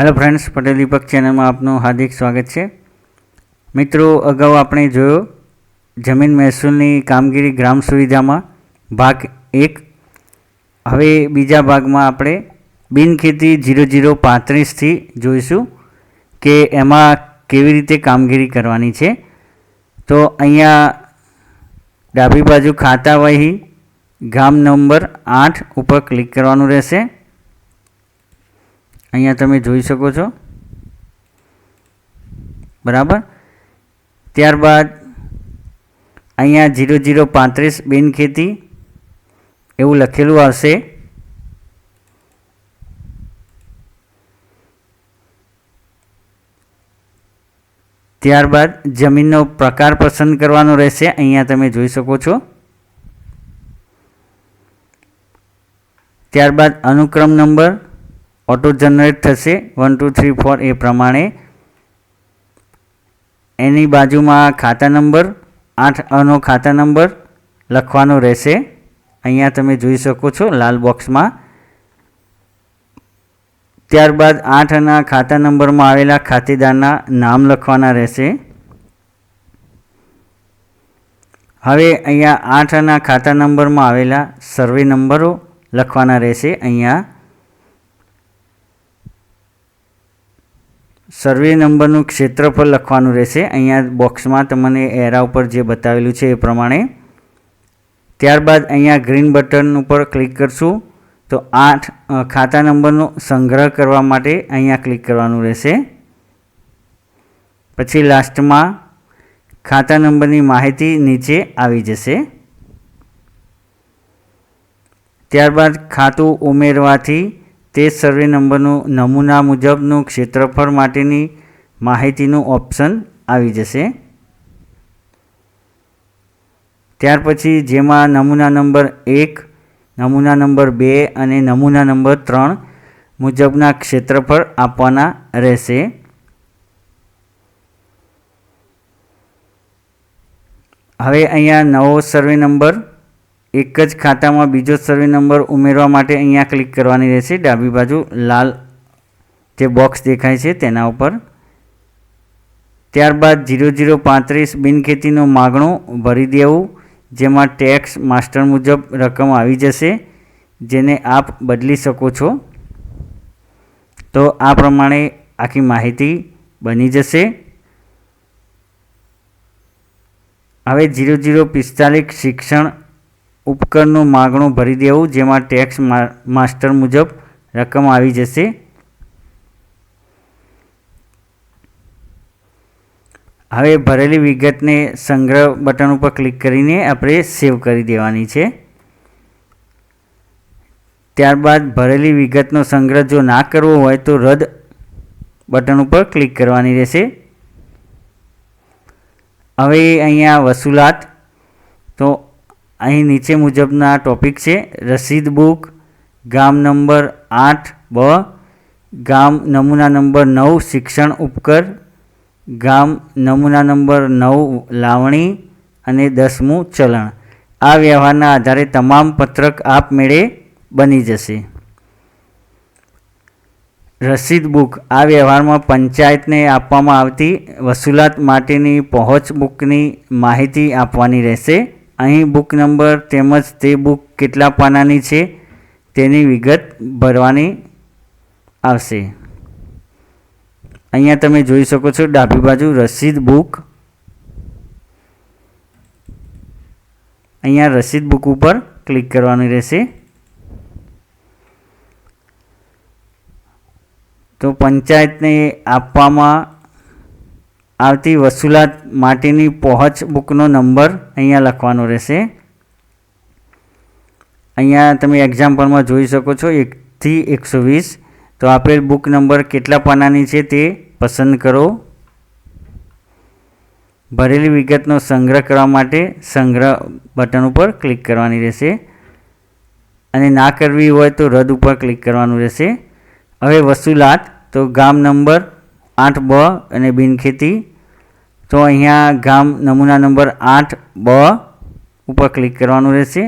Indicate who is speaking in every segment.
Speaker 1: Hello friends Patel દીપક ચેનલમાં આપનું હાર્દિક સ્વાગત છે. મિત્રો, અગાઉ આપણે જોયો, જમીન મહેસૂલની કામગીરી ગ્રામ સુવિધામાં ભાગ એક. હવે બીજા ભાગમાં આપણે બિનખેતી જીરો જીરો પાંત્રીસથી જોઈશું કે એમાં કેવી રીતે કામગીરી કરવાની છે. તો અહીંયા ડાબી બાજુ ખાતા વહી ગામ નંબર આઠ ઉપર ક્લિક કરવાનું રહેશે. અહીંયા તમે જોઈ શકો છો. બરાબર? ત્યારબાદ અહીંયા જીરો જીરો પાંત્રીસ બિનખેતી એવું લખેલું આવશે. ત્યારબાદ જમીનનો પ્રકાર પસંદ કરવાનો રહેશે. અહીંયા તમે જોઈ શકો છો. ત્યારબાદ અનુક્રમ નંબર ઓટો જનરેટ થશે. વન ટુ થ્રી ફોર એ પ્રમાણે. એની બાજુમાં ખાતા નંબર, આઠ અનો ખાતા નંબર લખવાનો રહેશે. અહીંયા તમે જોઈ શકો છો લાલ બોક્સમાં. ત્યારબાદ આઠ અના ખાતા નંબરમાં આવેલા ખાતેદારના નામ લખવાના રહેશે. હવે અહીંયા આઠ અના ખાતા નંબરમાં આવેલા સર્વે નંબરો લખવાના રહેશે અહીંયા. સર્વે નંબરનું ક્ષેત્રફળ લખવાનું રહેશે. અહીંયા બોક્સમાં તમને એરા ઉપર જે બતાવેલું છે એ પ્રમાણે. ત્યારબાદ અહીંયા ગ્રીન બટન ઉપર ક્લિક કરશું. તો આઠ ખાતા નંબરનો સંગ્રહ કરવા માટે અહીંયા ક્લિક કરવાનું રહેશે. પછી લાસ્ટમાં ખાતા નંબરની માહિતી નીચે આવી જશે. ત્યારબાદ ખાતું ઉમેરવાથી તે સર્વે નંબરનું, નમૂના મુજબનું ક્ષેત્રફળ માટેની માહિતીનું ઓપ્શન આવી જશે. ત્યાર પછી જેમાં નમૂના નંબર એક, નમૂના નંબર બે અને નમૂના નંબર ત્રણ મુજબના ક્ષેત્રફળ આપવાના રહેશે. હવે અહીંયા નવો સર્વે નંબર એક જ ખાતામાં બીજો સર્વે નંબર ઉમેરવા માટે અહીંયા ક્લિક કરવાની રહેશે. ડાબી બાજુ લાલ જે બોક્સ દેખાય છે તેના ઉપર. ત્યારબાદ જીરો જીરો પાંત્રીસ બિનખેતીનો માગણું ભરી દેવું, જેમાં ટેક્સ માસ્ટર મુજબ રકમ આવી જશે, જેને આપ બદલી શકો છો. તો આ પ્રમાણે આખી માહિતી બની જશે. હવે જીરો જીરો પિસ્તાલીસ શિક્ષણ ઉપકરણનું માગણું ભરી દેવું, જેમાં ટેક્સ માસ્ટર મુજબ રકમ આવી જશે. હવે ભરેલી વિગતને સંગ્રહ બટન ઉપર ક્લિક કરીને આપણે સેવ કરી દેવાની છે. ત્યારબાદ ભરેલી વિગતનો સંગ્રહ જો ના કરવો હોય તો રદ બટન ઉપર ક્લિક કરવાની રહેશે. હવે અહીંયા વસૂલાત. તો અહીં નીચે મુજબના ટોપિક છે, રસીદ બુક, ગામ નંબર આઠ બ, ગામ નમૂના નંબર નવ શિક્ષણ ઉપકર, ગામ નમૂના નંબર નવ લાવણી અને દસમું ચલણ. આ વ્યવહારના આધારે તમામ પત્રક આપમેળે બની જશે. રસીદ બુક. આ વ્યવહારમાં પંચાયતને આપવામાં આવતી વસૂલાત માટેની પહોંચ બુકની માહિતી આપવાની રહેશે. અહીં બુક નંબર તેમજ તે બુક કેટલા પાનાની છે તેની વિગત ભરવાની આવશે. અહીંયા તમે જોઈ શકો છો ડાબી બાજુ રસીદ બુક અહીંયા રસીદ બુક ઉપર ક્લિક કરવાની રહેશે. તો પંચાયતને આપવામાં આવતી વસૂલાત માટેની પહોંચ બુકનો નંબર અહીંયા લખવાનો રહેશે. અહીંયા તમે એક્ઝામ્પલમાં જોઈ શકો છો એકથી એકસો વીસ. તો આપેલ બુક નંબર કેટલા પાનાની છે તે પસંદ કરો. ભરેલી વિગતનો સંગ્રહ કરવા માટે સંગ્રહ બટન ઉપર ક્લિક કરવાની રહેશે. અને ના કરવી હોય તો રદ ઉપર ક્લિક કરવાનું રહેશે. હવે વસૂલાત, તો ગામ નંબર, આઠ બ અને બિનખેતી. તો અહીંયા ગામ નમૂના નંબર આઠ બ ઉપર ક્લિક કરવાનું રહેશે.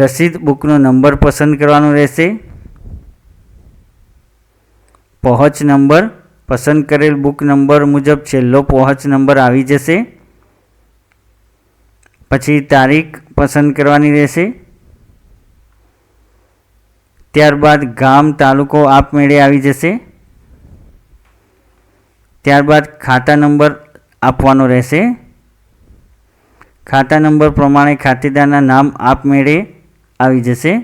Speaker 1: રસીદ બુકનો નંબર પસંદ કરવાનો રહેશે. પહોંચ નંબર, પસંદ કરેલ બુક નંબર મુજબ છેલ્લો પહોંચ નંબર આવી જશે. પછી તારીખ પસંદ કરવાની રહેશે. ત્યારબાદ ગામ, તાલુકો આપમેળે આવી જશે. ત્યારબાદ ખાતા નંબર આપવાનો રહેશે. ખાતા નંબર પ્રમાણે ખાતેદારના નામ આપમેળે આવી જશે.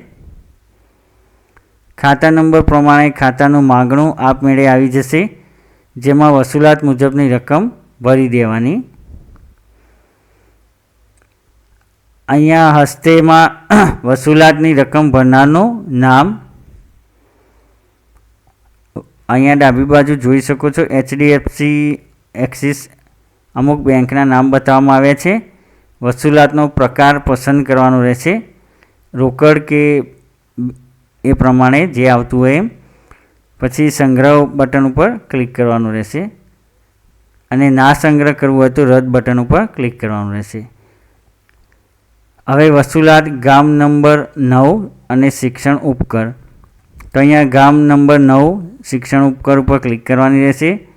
Speaker 1: ખાતા નંબર પ્રમાણે ખાતાનું માગણું આપમેળે આવી જશે, જેમાં વસૂલાત મુજબની રકમ ભરી દેવાની. અહીંયા હસ્તેમાં વસૂલાતની રકમ ભરનારનું નામ અહીંયા ડાબી બાજુ જોઈ શકો છો એચડીએફસી એક્સિસ અમુક બેંકના નામ બતાવવામાં આવ્યા છે. વસૂલાતનો પ્રકાર પસંદ કરવાનો રહેશે. રોકડ કે એ પ્રમાણે જે આવતું હોય એમ. પછી સંગ્રહ બટન ઉપર ક્લિક કરવાનું રહેશે. અને ના સંગ્રહ કરવું હોય તો રદ બટન ઉપર ક્લિક કરવાનું રહેશે. હવે વસૂલાત ગામ નંબર નવ અને શિક્ષણ ઉપકર. તો અહીંયા ગામ નંબર નવ, શિક્ષણ ઉપકર ઉપર ક્લિક કરવાની રહેશે.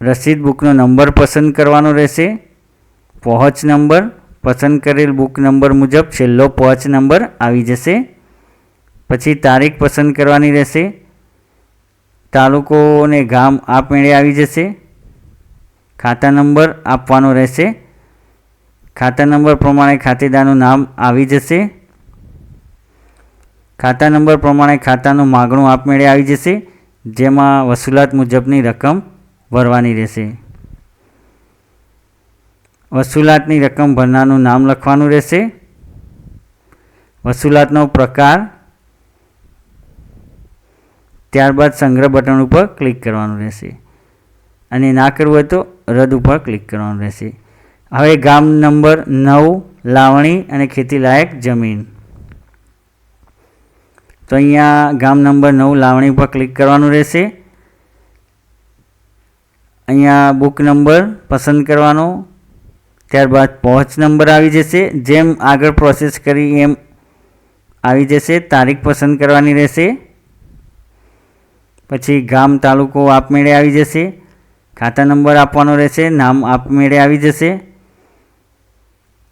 Speaker 1: રસીદ બુકનો નંબર પસંદ કરવાનો રહેશે. પહોંચ નંબર, પસંદ કરેલ બુક નંબર મુજબ છેલ્લો પહોંચ નંબર આવી જશે. પછી તારીખ પસંદ કરવાની રહેશે. તાલુકો અને ગામ આપમેળે આવી જશે. ખાતા નંબર આપવાનો રહેશે. ખાતા નંબર પ્રમાણે ખાતેદારનું નામ આવી જશે. ખાતા નંબર પ્રમાણે ખાતાનું માગણું આપમેળે આવી જશે, જેમાં વસૂલાત મુજબની રકમ ભરવાની રહેશે. વસૂલાતની રકમ ભરનારનું નામ લખવાનું રહેશે. વસૂલાતનો પ્રકાર, ત્યારબાદ સંગ્રહ બટન ઉપર ક્લિક કરવાનું રહેશે. અને ના કરવું હોય તો રદ ઉપર ક્લિક કરવાનું રહેશે. હવે ગામ નંબર નવ, લાવણી અને ખેતીલાયક જમીન. તો અહીંયા ગામ નંબર નવ લાવણી ઉપર ક્લિક કરવાનું રહેશે. અહીંયા બુક નંબર પસંદ કરવાનો. ત્યારબાદ પહોંચ નંબર આવી જશે. જેમ આગળ પ્રોસેસ કરી એમ આવી જશે. તારીખ પસંદ કરવાની રહેશે. પછી ગામ, તાલુકો, આપમેળે આવી જશે. ખાતા નંબર આપવાનો રહેશે. નામ આપમેળે આવી જશે.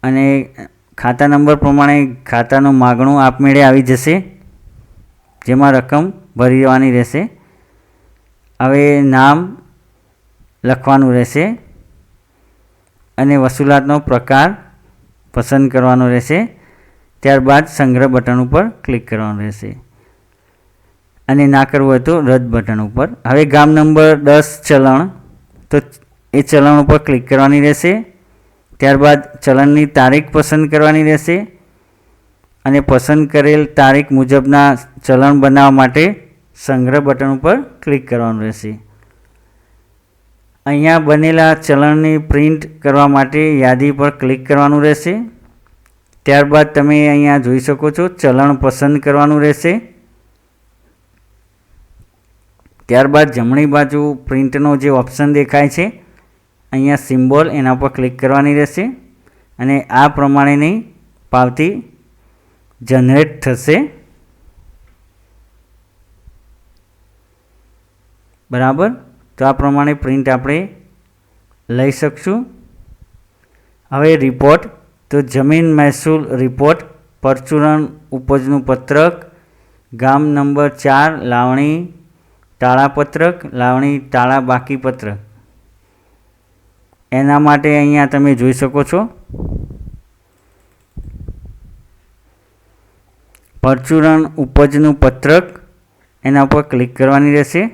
Speaker 1: અને ખાતા નંબર પ્રમાણે ખાતાનું માગણું આપમેળે આવી જશે. જેમાં રકમ ભરવાની રહેશે. હવે નામ લખવાનું રહેશે અને વસૂલાતનો પ્રકાર પસંદ કરવાનો રહેશે. ત્યારબાદ સંગ્રહ બટન ઉપર ક્લિક કરવાનું રહેશે. અને ના કરવું હોય તો રદ બટન ઉપર. હવે ગામ નંબર દસ ચલણ. તો એ ચલણ ઉપર ક્લિક કરવાની રહેશે. ત્યારબાદ ચલણની તારીખ પસંદ કરવાની રહેશે. અને પસંદ કરેલ તારીખ મુજબના ચલણ બનાવવા માટે સંગ્રહ બટન ઉપર ક્લિક કરવાનું રહેશે. અહીંયા બનેલા ચલણની પ્રિન્ટ કરવા માટે યાદી પર ક્લિક કરવાનું રહેશે. ત્યારબાદ તમે અહીંયા જોઈ શકો છો ચલણ પસંદ કરવાનું રહેશે. ત્યારબાદ જમણી બાજુ પ્રિન્ટનો જે ઓપ્શન દેખાય છે, અહીંયા સિમ્બોલ એના પર ક્લિક કરવાની રહેશે અને આ પ્રમાણેની પાવતી જનરેટ થશે. બરાબર? તો આ પ્રમાણે પ્રિન્ટ આપણે લઈ શકશું. હવે રિપોર્ટ તો જમીન મહેસૂલ રિપોર્ટ પરચુરણ ઉપજનું પત્રક. ગામ નંબર ચાર, લાવણી તાળાપત્રક લાવણી તાળા બાકી પત્રક. એના માટે અહીંયા તમે જોઈ શકો છો. પરચુરણ ઉપજનું પત્રક એના ઉપર ક્લિક કરવાની રહેશે.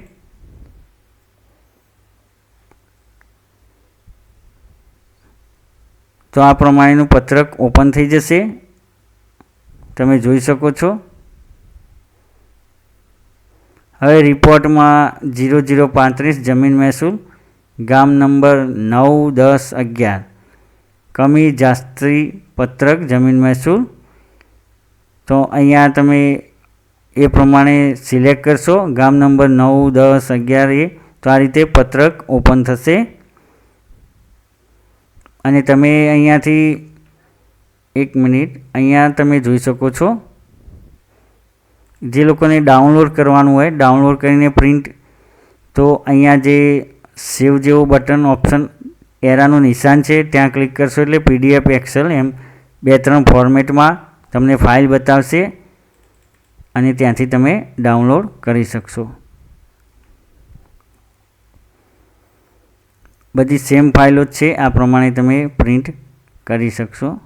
Speaker 1: તો આ પ્રમાણેનું પત્રક ઓપન થઈ જશે. તમે જોઈ શકો છો. હવે રિપોર્ટમાં જીરો જીરો પાંત્રીસ જમીન મહેસૂલ, ગામ નંબર નવ દસ અગિયાર. કમી જાસ્ત્રી પત્રક જમીન મહેસૂલ તો અહીંયા તમે એ પ્રમાણે સિલેક્ટ કરશો. ગામ નંબર નવ, દસ, અગિયાર, એ. તો આ રીતે પત્રક ઓપન થશે. અને તમે અહીંયાથી એક મિનિટ, અહીંયા તમે જોઈ શકો છો. જે લોકોને ડાઉનલોડ કરવાનું હોય, ડાઉનલોડ કરીને પ્રિન્ટ, તો અહીંયા જે સેવ જેવું બટન ઓપ્શન, એરાનું નિશાન છે, ત્યાં ક્લિક કરશો એટલે પીડીએફ, એક્સેલ એમ બે ત્રણ ફોર્મેટમાં તમને ફાઇલ બતાવશે અને ત્યાંથી તમે ડાઉનલોડ કરી શકશો. બધી સેમ ફાઇલો જ છે. આ પ્રમાણે તમે પ્રિન્ટ કરી શકશો.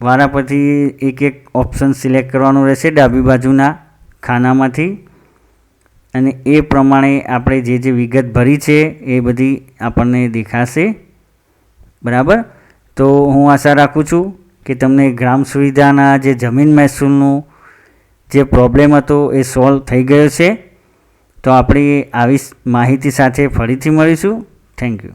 Speaker 1: વારા પછી એક એક ઓપ્શન સિલેક્ટ કરવાનું રહેશે ડાબી બાજુના ખાનામાંથી. અને એ પ્રમાણે આપણે જે જે વિગત ભરી છે, એ બધી આપણને દેખાશે. બરાબર? તો હું આશા રાખું છું કે તમને ગ્રામ સુવિધાના જે જમીન મહેસૂલનું જે પ્રોબ્લેમ હતો, એ સોલ્વ થઈ ગયો છે. તો આપણે આવી માહિતી સાથે ફરીથી મળીશું. Thank you.